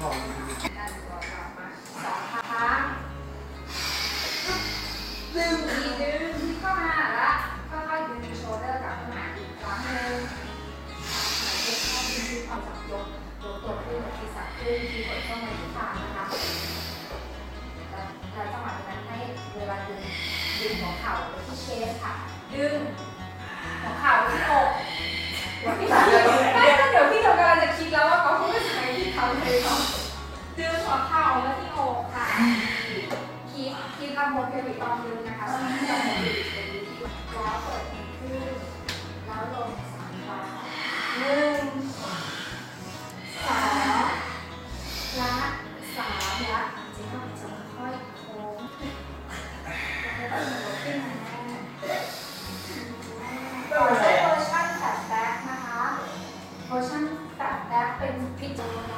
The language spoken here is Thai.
พองสองครั้งดึงอีกดึงเข้ามาล้วค่อยๆดึงโชเดอร์กลับเข้ามาอีกครั้งหนึ่งเด็กชอบดึงที่ความจับยกยกตัวขึ้นทีสับขึ้นทีกดเข้ามาที่ทางนะคะแล้วจังหวะนั้นให้เวลาดึงดึงหัวเข่าไปที่เชสค่ะ ดึง คือดึงหัวเข่าแล้วที่อกค่ะคีบคีบลำบนเทวิตอนนึงนะคะแล้วที่ลำบนล้อเปิดขึ้นแล้วลงสามครั้งหนึ่งสองละสามละจจะค่อยโค้งแล้วก็ลงขึ้นมาต่อใช้โพชั่นตัดแบ็คนะคะโพชั่นตัดแบ็คเป็นพิจารณา